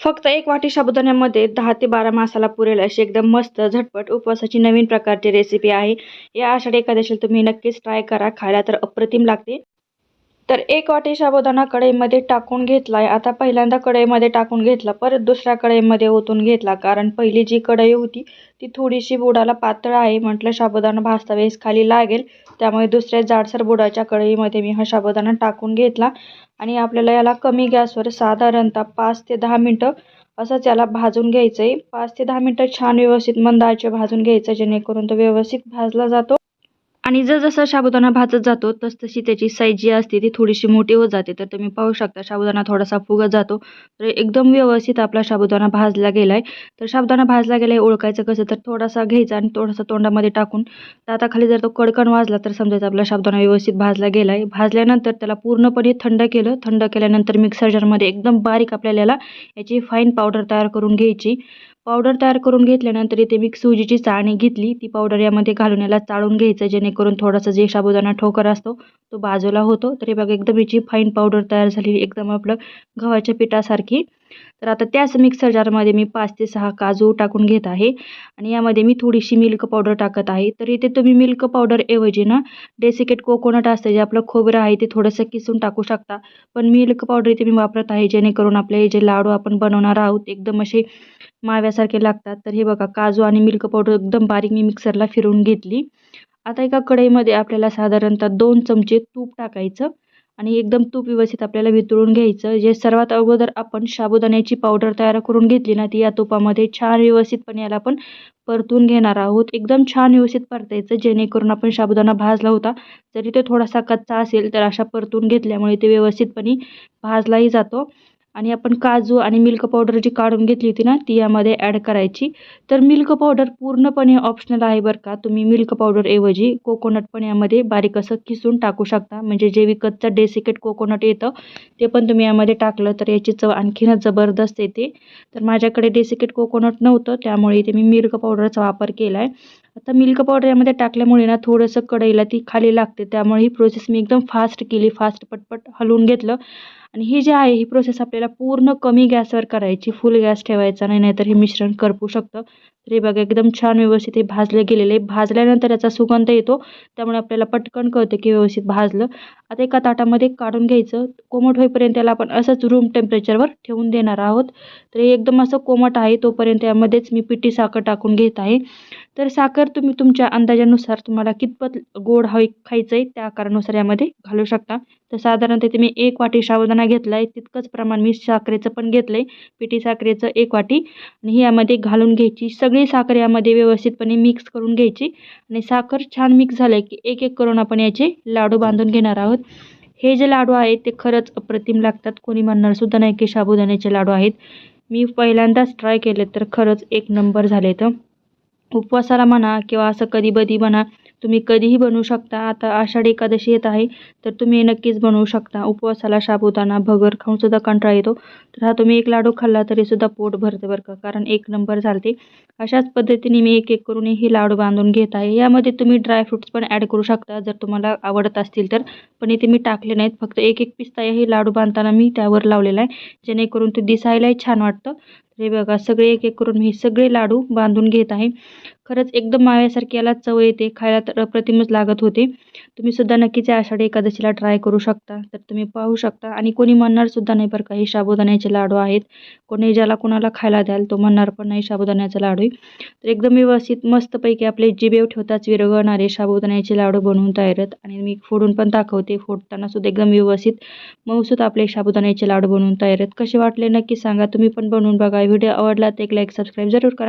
फक्त एक वाटी साबुदाण्यामध्ये दहा ते बारा मासाला पुरेल अशी एकदम मस्त झटपट उपवासाची नवीन प्रकारची रेसिपी आहे. या आषाढी एकादशीला तुम्ही नक्कीच ट्राय करा. खायला तर अप्रतिम लागते. तर एक वाटी साबुदाणा कढईमध्ये टाकून घेतला आहे आता पहिल्यांदा कढईमध्ये टाकून घेतला परत दुसऱ्या कढईमध्ये ओतून घेतला. कारण पहिली जी कढई होती ती थोडीशी बुडाला पातळ आहे. म्हटलं साबुदाणा भाजता वेळेस खाली लागेल. त्यामुळे दुसऱ्या जाडसर बुडाच्या कढईमध्ये मी हा साबुदाणा टाकून घेतला. आणि आपल्याला याला कमी गॅसवर साधारणतः पाच ते दहा मिनटं असंच याला भाजून घ्यायचं आहे पाच ते दहा मिनटं छान व्यवस्थित मंदाचे भाजून घ्यायचं जेणेकरून तो व्यवस्थित भाजला जातो. आणि जसं साबुदाणा भाजत जातो तसतशी त्याची साईज जी असते ती थोडीशी मोठी होत जाते. तर तुम्ही पाहू शकता साबुदाणा थोडासा फुगत जातो. तर एकदम व्यवस्थित आपला साबुदाणा भाजला गेला आहे तर साबुदाणा भाजला गेला आहे ओळखायचं कसं तर थोडासा घ्यायचा आणि थोडासा तोंडामध्ये टाकून दाताखाली जर तो कडकण वाजला तर समजायचं आपला साबुदाणा व्यवस्थित भाजला गेला आहे भाजल्यानंतर त्याला पूर्णपणे थंड केलं. थंड केल्यानंतर मिक्सर जारमध्ये एकदम बारीक आपल्याला याला याची फाईन पावडर तयार करून घ्यायची. पावडर तयार करून घेतल्यानंतर इथे मी सुजीची चाळणी घेतली. ती पावडर यामध्ये घालून याला चाळून घ्यायचं जेणेकरून थोडासा जे साबुदाणा ठोकर असतो तो बाजूला होतो. तर हे बघा एकदम याची फाईन पावडर तयार झालेली एकदम आपलं गव्हाच्या पिठासारखी. तर आता त्याच मिक्सर जारमध्ये मी पाच ते सहा काजू टाकून घेत आहे. आणि यामध्ये मी थोडीशी मिल्क पावडर टाकत आहे. तर इथे तुम्ही मिल्क पावडरऐवजी ना डेसिकेट कोकोनट असतं जे आपलं खोबरं आहे ते थोडंसं किसून टाकू शकता. पण मिल्क पावडर इथे मी वापरत आहे जेणेकरून आपले हे जे लाडू आपण बनवणार आहोत एकदम असे माव्यासारखे लागतात. तर हे बघा काजू आणि मिल्क पावडर एकदम बारीक मी मिक्सरला फिरवून घेतली. आता एका कढईमध्ये आपल्याला साधारणतः दोन चमचे तूप टाकायचं. आणि एकदम तूप व्यवस्थित आपल्याला वितळून घ्यायचं. जे सर्वात अगोदर आपण साबुदाण्याची पावडर तयार करून घेतली ना ती या तुपामध्ये छान व्यवस्थितपणे याला आपण परतून घेणार आहोत. एकदम छान व्यवस्थित परतायचं जेणेकरून आपण साबुदाणा भाजला होता. जरी तो थोडासा कच्चा असेल तर अशा परतून घेतल्यामुळे ते व्यवस्थितपणे भाजलाही जातो. आणि आपण काजू आणि मिल्क पावडर जी काढून घेतली होती ना ती यामध्ये ॲड करायची. तर मिल्क पावडर पूर्णपणे ऑप्शनल आहे बरं का. तुम्ही मिल्क पावडरऐवजी कोकोनट पण यामध्ये बारीक असं किसून टाकू शकता. म्हणजे जे विकतचं डेसिकेट कोकोनट येतं ते पण तुम्ही यामध्ये टाकलं तर याची चव आणखीनच जबरदस्त येते. तर माझ्याकडे डेसिकेट कोकोनट नव्हतं त्यामुळे इथे मी मिल्क पावडरचा वापर केला आहे आता मिल्क पावडर यामध्ये टाकल्यामुळे ना थोडंसं कढईला ती खाली लागते. त्यामुळे ही प्रोसेस मी एकदम फास्ट केली. फास्ट पटपट हलवून घेतलं. आणि ही जी आहे ही प्रोसेस आपल्याला पूर्ण कमी गॅसवर करायची फुल गॅस ठेवायचा नाही नाहीतर हे मिश्रण करपू शकतं. तर हे बघा एकदम छान व्यवस्थित हे भाजले गेलेले भाजल्यानंतर याचा सुगंध येतो त्यामुळे आपल्याला पटकन कळतं की व्यवस्थित भाजलं. आता एका ताटामध्ये काढून घ्यायचं. कोमट होईपर्यंत त्याला आपण असंच रूम टेम्परेचरवर ठेवून देणार आहोत. तर हे एकदम असं कोमट आहे तोपर्यंत यामध्येच मी पिठी साखर टाकून घेत आहे. तर साखर तुम्ही तुमच्या अंदाजानुसार तुम्हाला कितपत गोड हवी खायचं आहे त्या आकारानुसार यामध्ये घालू शकता. तर साधारणतः इथे मी एक वाटी साबुदाणा घेतला आहे तितकंच प्रमाण मी साखरेचं पण घेतलं आहे पिठी साखरेचं एक वाटी. आणि यामध्ये घालून घ्यायची सगळी साखर यामध्ये व्यवस्थितपणे मिक्स करून घ्यायची. आणि साखर छान मिक्स झालं की एक एक करून आपण याचे लाडू बांधून घेणार आहोत. हे जे लाडू आहेत ते खरंच अप्रतिम लागतात. कोणी म्हणणारसुद्धा नाही की साबुदाण्याचे लाडू आहेत. मी पहिल्यांदाच ट्राय केले तर खरंच एक नंबर झाले तर उपवासाला म्हणा किंवा असं कधी बधी म्हणा तुम्ही कधीही बनवू शकता. आता आषाढी एकादशी येत आहे तर तुम्ही नक्कीच बनवू शकता. उपवासाला साबुदाणा भगर खाऊनसुद्धा कंटाळा येतो. तर हा तुम्ही एक लाडू खाल्ला तरीसुद्धा पोट भरते बरं का कारण एक नंबर झालते अशाच पद्धतीने मी एक एक करून हे लाडू बांधून घेत आहे. यामध्ये तुम्ही ड्रायफ्रूट्स पण ॲड करू शकता जर तुम्हाला आवडत असतील तर. पण इथे मी टाकले नाहीत फक्त एक एक पिस्ता हे लाडू बांधताना मी त्यावर लावलेला आहे. जेणेकरून ते दिसायलाही छान वाटतं. हे बघा सगळे एक एक करून मी सगळे लाडू बांधून घेत आहे. खरंच एकदम माव्यासारखी याला चव येते खायला तर अप्रतिमच लागत होते. तुम्ही सुद्धा नक्कीच या आषाढी एकादशीला ट्राय करू शकता. तर तुम्ही पाहू शकता. आणि कोणी म्हणणार सुद्धा नाही बरं का हे साबुदाण्याचे लाडू आहेत. कोणी ज्याला कोणाला खायला द्याल तो म्हणणार पण नाही साबुदाण्याचा लाडू आहे. तर एकदम व्यवस्थित मस्तपैकी आपले जिबेव ठेवताच विरघळणारे साबुदाण्याचे लाडू बनवून तयार आहेत. आणि मी फोडून पण दाखवते. फोडताना सुद्धा एकदम व्यवस्थित मऊसूत आपले साबुदाण्याचे लाडू बनवून तयार आहेत. कसे वाटले नक्की सांगा. तुम्ही पण बनवून बघा. व्हिडिओ आवडला तर एक लाईक सबस्क्राईब जरूर करा.